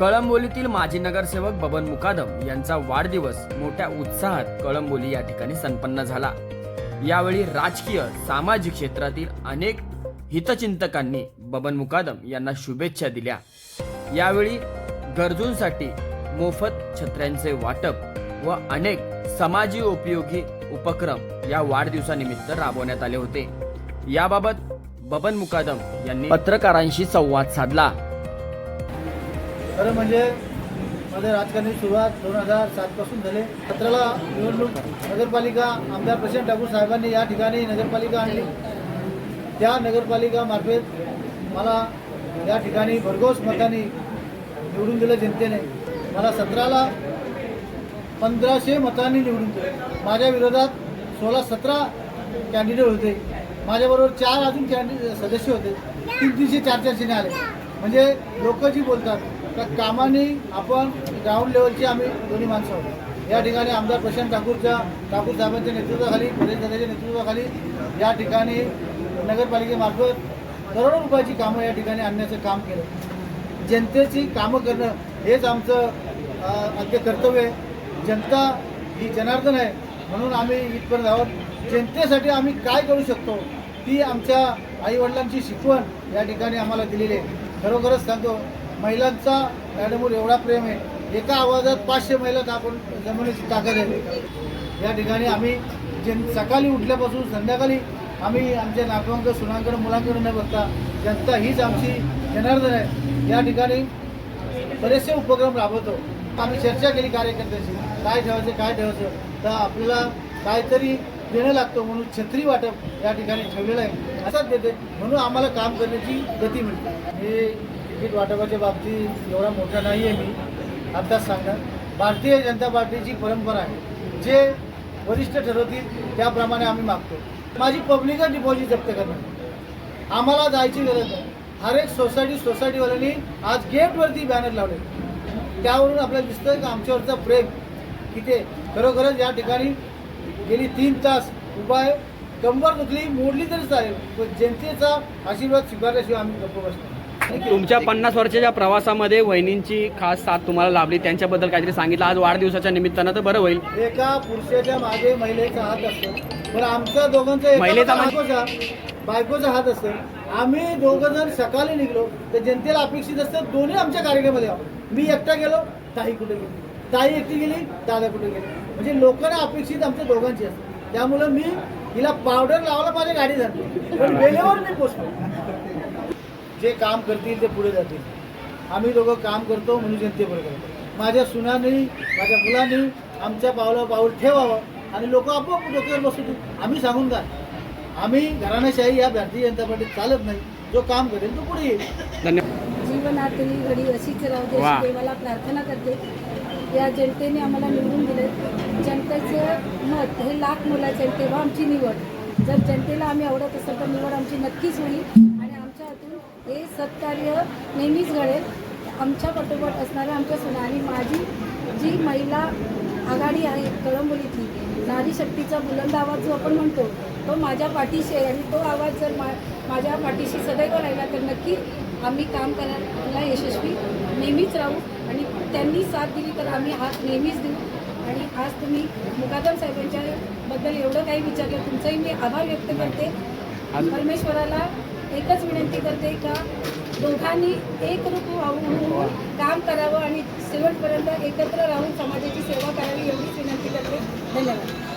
कळंबोलीतील माजी नगरसेवक बबन मुकादम यांचा वाढदिवस मोठ्या उत्साहात कळंबोली या ठिकाणी संपन्न झाला. यावेळी राजकीय सामाजिक क्षेत्रातील अनेक हितचिंतकांनी बबन मुकादम यांना शुभेच्छा दिल्या. यावेळी गरजूंसाठी मोफत छत्र्यांचे वाटप व अनेक समाजी उपयोगी उपक्रम या वाढदिवसानिमित्त राबवण्यात आले होते. याबाबत बबन मुकादम यांनी पत्रकारांशी संवाद साधला. खरं म्हणजे माझ्या राजकारणी सुरुवात दोन हजार सातपासून झाले. सतराला निवडणूक नगरपालिका आमदार प्रशांत ठाकूर साहेबांनी या ठिकाणी नगरपालिका आणली. त्या नगरपालिकामार्फत मला या ठिकाणी भरघोस मताने निवडून दिलं जनतेने. मला सतराला पंधराशे मतांनी निवडून दिलं. माझ्या विरोधात सोळा सतरा कॅन्डिडेट होते. माझ्याबरोबर चार अजून कॅन्डि सदस्य होते. तीन तीनशे चार चारशेने आले. म्हणजे लोक जी बोलतात त्या कामाने आपण ग्राउंड लेवलची आम्ही दोन्ही माणसं आहोत. या ठिकाणी आमदार प्रशांत ठाकूरच्या ठाकूर साहेबांच्या नेतृत्वाखाली प्रदेश दादाच्या नेतृत्वाखाली या ठिकाणी नगरपालिकेमार्फत करोडो रुपयाची कामं या ठिकाणी आणण्याचं काम केलं. जनतेची कामं करणं हेच आमचं अ, अगदी कर्तव्य आहे. जनता ही जनार्दन आहे म्हणून आम्ही इथपर्यंत आहोत. जनतेसाठी आम्ही काय करू शकतो ती आमच्या आईवडिलांची शिकवण या ठिकाणी आम्हाला दिलेली आहे. खरोखरच सांगतो महिलांचा मॅडमवर एवढा प्रेम आहे. एका आवाजात पाचशे महिला आपण जमवण्याची ताकद आहे. या ठिकाणी आम्ही जे सकाळी उठल्यापासून संध्याकाळी आम्ही आमच्या नातवांक सुनांकडे मुलांकडे न बघता जनता हीच आमची जनार्दन आहे. या ठिकाणी बरेचसे उपक्रम राबवतो. आम्ही चर्चा केली कार्यकर्त्याशी. काय ठेवायचं काय ठेवायचं? तर आपल्याला काहीतरी देणं लागतं म्हणून छत्री वाटप या ठिकाणी ठेवलेलं आहे. असंच देते. म्हणून आम्हाला काम करण्याची गती मिळते. हे तिकीट वाटपाच्या बाबतीत एवढा मोठा नाही आहे मी. आत्ताच सांगणार भारतीय जनता पार्टीची परंपरा आहे. जे वरिष्ठ ठरवतील त्याप्रमाणे आम्ही मागतो. माझी पब्लिकच डिपॉझिट जप्त करणार. आम्हाला जायची गरज नाही. हर एक सोसायटी सोसायटीवाल्यांनी आज गेटवरती बॅनर लावले. त्यावरून आपल्याला दिसतं की आमच्यावरचा प्रेम? किती खरोखरच या ठिकाणी गेली तीन तास उभा आहे कंबर दुखली मोडली तरी चालेल. पण जनतेचा आशीर्वाद स्वीकारल्याशिवाय आम्ही गप्प बसतो तुमच्या पन्नास वर्षाच्या प्रवासामध्ये वहिनींची खास साथ तुम्हाला लाभली. त्यांच्याबद्दल काहीतरी सांगितलं. आज वाढदिवसाच्या निमित्तानं तर बरं होईल. एका पुरुषाच्या मागे महिलेचा हात असतो. पण आमचा दोघांचा एका महिलेचा बायकोचा बायकोचा हात असतो. आम्ही दोघं जण सकाळी निघलो तर जनतेला अपेक्षित असतं दोन्ही आमच्या कार्यक्रमामध्ये मी एकटा गेलो ताई कुठे गेली? ताई एकटी गेली दादा कुठे गेली? म्हणजे लोकांना अपेक्षित आमच्या दोघांची असते. त्यामुळं मी हिला पावडर लावला माझ्या गाडी झाली पण वेळेवर मी पोचलो. जे काम करतील ते पुढे जातील. आम्ही दोघं काम करतो म्हणून जनतेबरोबर करतो माझ्या सुनांनी माझ्या मुलांनी आमच्या पावला पाऊल ठेवावं आणि लोक आपोआप डोक्यावर बसतील आम्ही सांगून का आम्ही घराण्याशाही या भारतीय जनता पार्टीत चालत नाही. जो काम करेल तो पुढे येईल. धन्यवाद जीवनातली घडी अशीच राहू दे देवाला प्रार्थना करते. या जनतेने आम्हाला निवडून दिले. जनतेचं मत हे लाख मुलाचं आहे तेव्हा आमची निवड. जर जनतेला आम्ही आवडत असेल तर निवड आमची नक्कीच होईल. हे सत्कार्य नेहमीच घडेल. आमच्या पाठोपाठ असणाऱ्या आमच्या सुना आणि माझी जी महिला आघाडी आहे कळंबोलीतली नारी शक्तीचा बुलंद आवाज जो आपण म्हणतो तो माझ्या पाठीशी आहे आणि तो आवाज जर मा माझ्या पाठीशी सदैव राहिला तर नक्की आम्ही काम करायला यशस्वी नेहमीच राहू आणि त्यांनी साथ दिली तर आम्ही हात नेहमीच देऊ. आणि आज तुम्ही मुकादम साहेबांच्या बद्दल एवढं काही विचारलं तुमचाही मी आभार व्यक्त करते. परमेश्वराला एकच विनंती करते का दोघांनी एक रूप होऊन काम करावं आणि शेवटपर्यंत एकत्र राहून समाजाची सेवा करावी एवढीच विनंती करते. धन्यवाद.